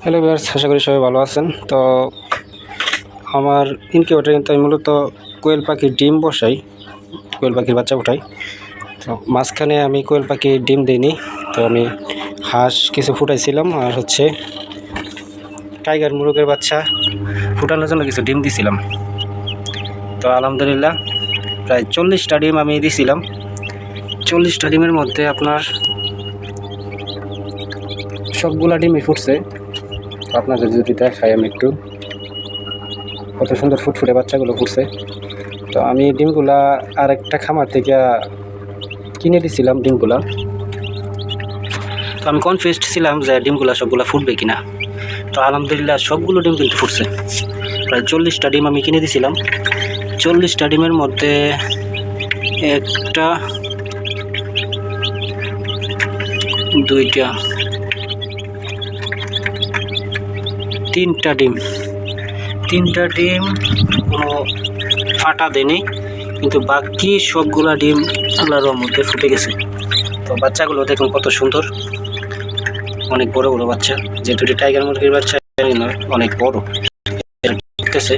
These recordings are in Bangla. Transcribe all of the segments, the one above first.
হ্যালো ভিউয়ার্স, আশা করি সবাই ভালো আছেন। তো আমার ইনকিউবেটার কিন্তু আমি মূলত কোয়েল পাখির ডিম বসাই, কোয়েল পাখির বাচ্চা উঠাই। তো মাঝখানে আমি কোয়েল পাখির ডিম দিইনি, তো আমি হাঁস কিছু ফুটাইছিলাম, আর হচ্ছে টাইগার মুরগের বাচ্চা ফুটানোর জন্য কিছু ডিম দিছিলাম। তো আলহামদুলিল্লাহ, প্রায় চল্লিশটা ডিম আমি দিছিলাম। চল্লিশটা ডিমের মধ্যে আপনার সবগুলা ডিমই ফুটছে। আপনাদের যদি দেখাই আমি একটু। কত সুন্দর ফুটফুটে বাচ্চাগুলো ফুটছে তো আমি ডিমগুলা আর একটা খামার থেকে কিনে দিছিলাম ডিমগুলা। তো আমি কনফিউজড ছিলাম যে ডিমগুলা সবগুলা ফুটবে কিনা। তো আলহামদুলিল্লাহ সবগুলো ডিম কিন্তু ফুটছে। প্রায় চল্লিশটা ডিম আমি কিনে দিছিলাম। চল্লিশটা ডিমের মধ্যে একটা, দুইটা তিনটা ডিম। তিনটা ডিম কোনো ফাটা দেয়নি, কিন্তু বাকি সবগুলা ডিম আল্লাহর মধ্যে ফুটে গেছে। তো বাচ্চাগুলো দেখুন কত সুন্দর। অনেক বড় বড় বাচ্চা। যে দুটি টাইগার মুরগির বাচ্চা অনেক বড়। ফুটতেছে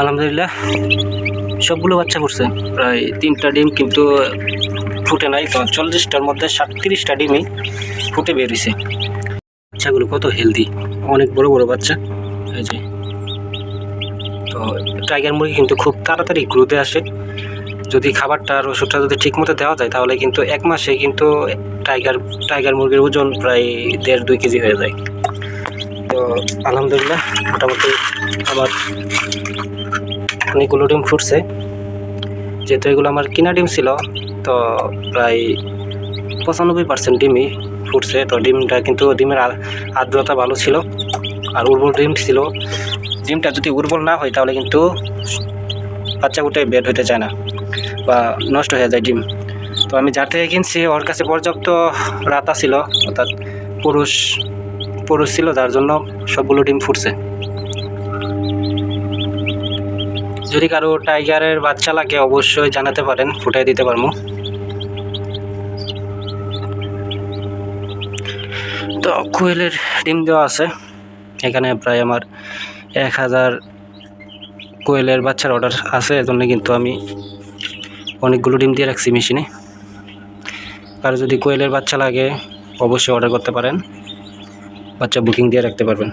আলহামদুলিল্লাহ। সবগুলো বাচ্চা ফুটছে প্রায় তিনটা ডিম কিন্তু ফুটে নাই। তো চল্লিশটার মধ্যে সাতত্রিশটা ডিমই ফুটে বেরিয়েছে বাচ্চাগুলো কত হেলদি অনেক বড় বড় বাচ্চা। এই যে। তো টাইগার মুরগি কিন্তু খুব তাড়াতাড়ি গ্রোথে আসে। যদি খাবারটা আর ওষুধটা যদি ঠিক মতো দেওয়া যায়, তাহলে কিন্তু এক মাসে কিন্তু টাইগার টাইগার মুরগির ওজন প্রায় দেড় দুই কেজি হয়ে যায়। তো আলহামদুলিল্লাহ, মোটামুটি আমার অনেকগুলো ডিম ফুটছে। যেহেতু এগুলো আমার কিনা ডিম ছিল, তো প্রায় পঁচানব্বই পার্সেন্ট ডিমই ফুটছে। তো ডিমটা কিন্তু ডিমের আর্দ্রতা ভালো ছিল আর উর্বর ডিম ছিল। ডিমটা যদি উর্বর না হয়, তাহলে কিন্তু বাচ্চা উঠে বের হতে চায় না বা নষ্ট হয়ে যায় ডিম। তো আমি যার থেকে কিনছি, ওর কাছে পর্যাপ্ত রাতা ছিল অর্থাৎ পুরুষ পুরুষ ছিল যার জন্য সবগুলো ডিম ফুটছে। যদি কারও টাইগারের বাচ্চা লাগে, অবশ্যই জানাতে পারেন, ফুটাই দিতে পারব। তো কোয়েলের ডিম দেওয়া আছে। এখানে প্রায় আমার এক হাজার কোয়েলের বাচ্চার অর্ডার আছে, এজন্য কিন্তু আমি অনেকগুলো ডিম দিয়ে রাখছি মেশিনে। আর যদি কোয়েলের বাচ্চা লাগে, অবশ্যই অর্ডার করতে পারেন। বাচ্চা বুকিং দিয়ে রাখতে পারবেন।